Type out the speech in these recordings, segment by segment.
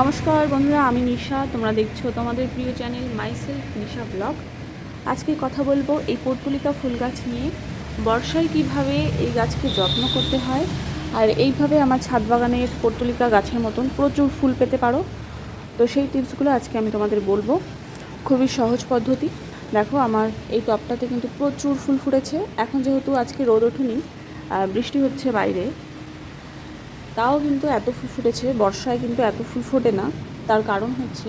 নমস্কার বন্ধুরা, আমি নিশা। তোমরা দেখছ তোমাদের প্রিয় চ্যানেল মাইসেলফ নিশা ব্লগ। আজকে কথা বলব এই পর্তুলিকা ফুল গাছ নিয়ে। বর্ষায় কীভাবে এই গাছকে যত্ন করতে হয়, আর এইভাবে আমার ছাদ বাগানের পর্তুলিকা গাছের মতন প্রচুর ফুল পেতে পারো। তো সেই টিপসগুলো আজকে আমি তোমাদের বলব। খুবই সহজ পদ্ধতি। দেখো, আমার এই টপটাতে কিন্তু প্রচুর ফুল ফুটেছে। এখন যেহেতু আজকে রোদ ওঠেনি বৃষ্টি হচ্ছে বাইরে তাও কিন্তু এত ফুল ফুটেছে, বর্ষায় কিন্তু এত ফুল ফোটে না। তার কারণ হচ্ছে,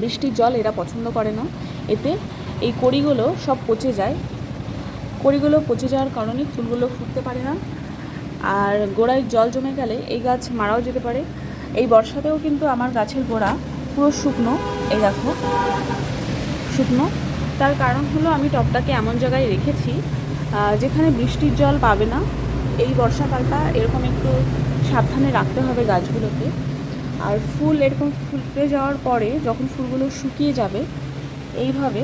বৃষ্টির জল এরা পছন্দ করে না। এতে এই কড়িগুলো সব পচে যায়। কড়িগুলো পচে যাওয়ার কারণে ফুলগুলো ফুটতে পারে না। আর গোড়ায় জল জমে গেলে এই গাছ মারাও যেতে পারে। এই বর্ষাতেও কিন্তু আমার গাছের গোড়া পুরো শুকনো, এই দেখো, শুকনো। তার কারণ হলো আমি টবটাকে এমন জায়গায় রেখেছি যেখানে বৃষ্টির জল পাবে না। এই বর্ষাকালটা এরকম একটু সাবধানে রাখতে হবে গাছগুলোকে। আর ফুল এরকম ফুটে যাওয়ার পরে যখন ফুলগুলো শুকিয়ে যাবে, এইভাবে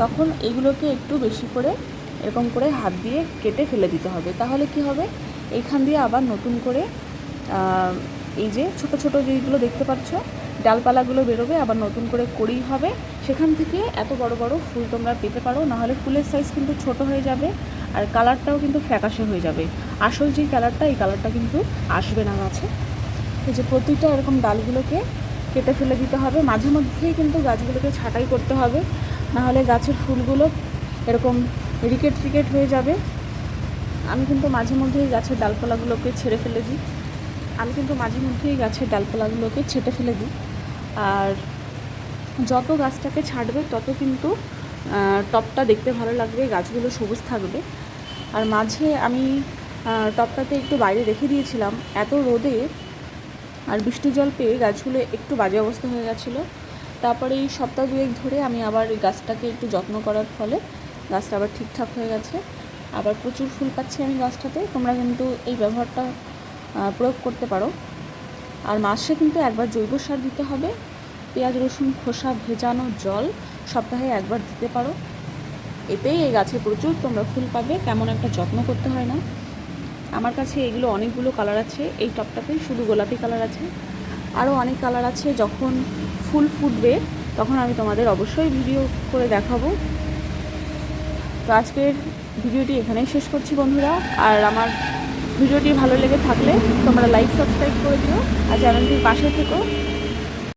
তখন এগুলোকে একটু বেশি করে এরকম করে হাত দিয়ে কেটে ফেলে দিতে হবে। তাহলে কি হবে? এইখান দিয়ে আবার নতুন করে এই যে ছোট ছোট যেগুলো দেখতে পাচ্ছ ডালপালাগুলো বেরোবে, আবার নতুন করে কড়ি হবে। সেখান থেকে এত বড় বড় ফুল তোমরা পেতে পারো, নাহলে ফুলের সাইজ কিন্তু ছোট হয়ে যাবে আর কালারটাও কিন্তু ফ্যাকাশে হয়ে যাবে। আসল যে কালারটা এই কালারটা কিন্তু আসবে না গাছে। এই যে প্রতিটা এরকম ডালগুলোকে কেটে ফেলে দিতে হবে। মাঝে মধ্যেই কিন্তু গাছগুলোকে ছাঁটাই করতে হবে, নাহলে গাছের ফুলগুলো এরকম রিকেট রিকেট হয়ে যাবে। আমি কিন্তু মাঝে মধ্যেই গাছের ডালপালাগুলোকে ছেড়ে ফেলে দিই। আমি কিন্তু মাঝে মধ্যেই গাছের ডালপালাগুলোকে ছেটে ফেলে দিই। আর যত গাছটাকে ছাড়বে তত কিন্তু টবটা দেখতে ভালো লাগবে গাছগুলো সবুজ থাকবে। আর মাঝে আমি আহ, টবটাতে একটু বাইরে রেখে দিয়েছিলাম। এত রোদে আর বৃষ্টি জল পেয়ে গাছগুলো একটু বাজে অবস্থা হয়ে গেছিল। তারপরে এই সপ্তাহ দুয়েক ধরে আমি আবার গাছটাকে একটু যত্ন করার ফলে গাছটা আবার ঠিকঠাক হয়ে গেছে। আবার প্রচুর ফুল পাচ্ছি আমি গাছটাতে। তোমরা কিন্তু এই ব্যবহারটা প্রয়োগ করতে পারো। আর মাসে কিন্তু একবার জৈব সার দিতে হবে। পেঁয়াজ, রসুন, খোসা, ভেজানো জল সপ্তাহে একবার দিতে পারো। এতেই এই গাছে প্রচুর তোমরা ফুল পাবে, তেমন একটা যত্ন করতে হয় না। আমার কাছে এগুলো অনেকগুলো কালার আছে, এই টপটাতেই শুধু গোলাপি কালার আছে। আরও অনেক কালার আছে, যখন ফুল ফুটবে তখন আমি তোমাদের অবশ্যই ভিডিও করে দেখাবো। তো আজকের ভিডিওটি এখানেই শেষ করছি বন্ধুরা, আর আমার ভিডিওটি ভালো লেগে থাকলে তোমরা লাইক সাবস্ক্রাইব করে দিও। আর চ্যানেলটির পাশে থেকো